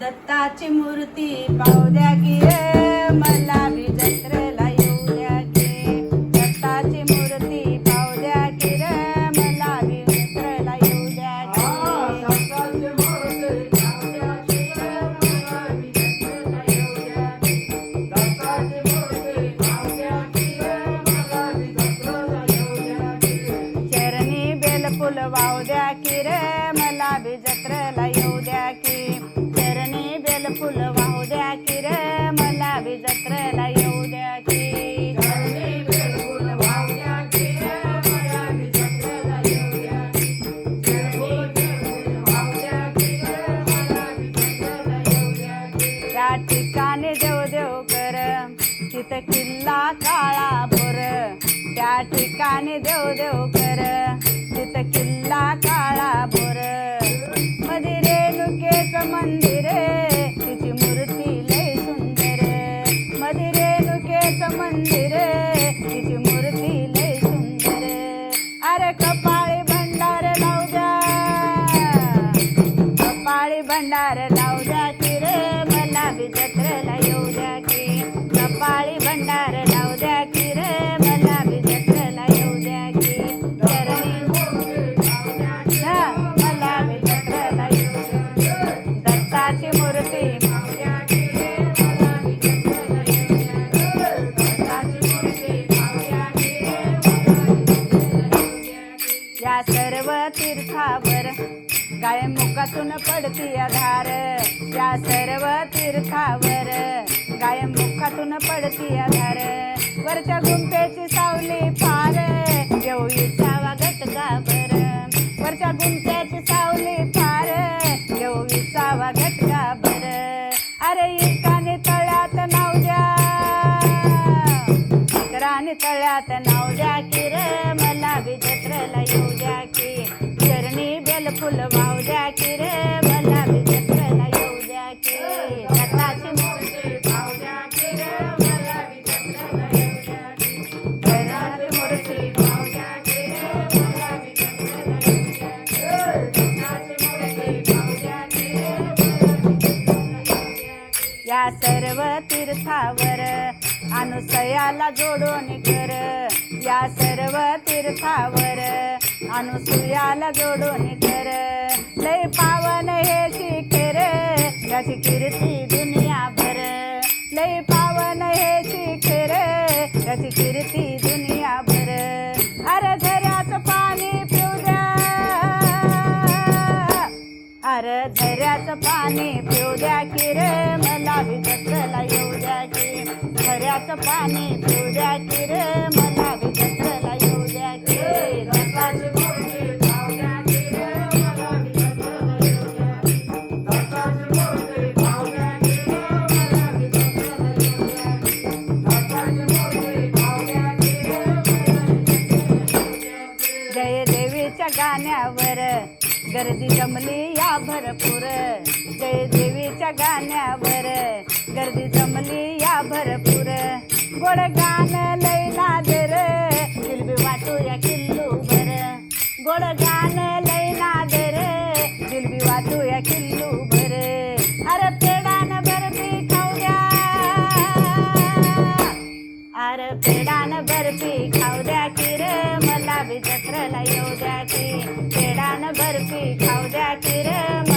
दत्ताची मूर्ती पाहू द्या की रे, मला बी जत्रेला येऊ द्या की दत्ताची मूर्ती पाहू द्या की रे, मला बी जत्रेला येऊ द्या की चरणी बेलफुल वाहू द्या की रे मला बी जत्रेला जत्रेला येऊ द्या की त्या ठिकाणी देव देव कर तिथं किल्ला काळा बोर त्या ठिकाणी देव देव कर तिथं किल्ला काळा बोरमध्ये रेणुकेचं मंदिर तीर्थावर. गाय मुखातून पडती आधार. या सर्व तीर्थावर. गाय मुखातून पडती आधार. वरच्या गुंफेची सावली फार घेऊ विसावा घटका बर वरच्या गुंफ्याची सावली फार घेऊ विसावा घटका बर अरे इकाने तळ्यात नाव द्या. इकराने तळ्यात नाव द्या की रे मला विजत्रला येऊ द्या की. चरणी बेलफुल वाहू द्या की रे मला बी येऊ द्या की. मूर्ती पाहू द्या की रे मला बी येऊ द्या की. दत्ताची मूर्ती पाहू द्या की रे मला येऊ द्या की. मूर्ती पाहू द्या की रे मला येऊ द्या की. या सर्व तीर्थावर अनुसयाला जोडून कर. या सर्व तीर्थावर अनुसुयाला जोडून कर. लय पावन हे शिखेर त्याची कीर्ती दुनिया भर लय पावन हे शिखेर त्याची कीर्ती दुनिया भर अरे झऱ्याचं पाणी पिऊ द्या. अरे झऱ्याचं पाणी पिऊ द्या की रे मला बी येऊ द्या की. झऱ्याचं पाणी पिऊ द्या की रे मला बी गर्दी जमली या भरपूर. जय देवीच्या गाण्यावर. गर्दी जमली या भरपूर. गोड गाण लय नादर दिलबी वाटू या किल्लू भर गोड गाणं द्या की पेडान बर्फी खाऊ द्या की रे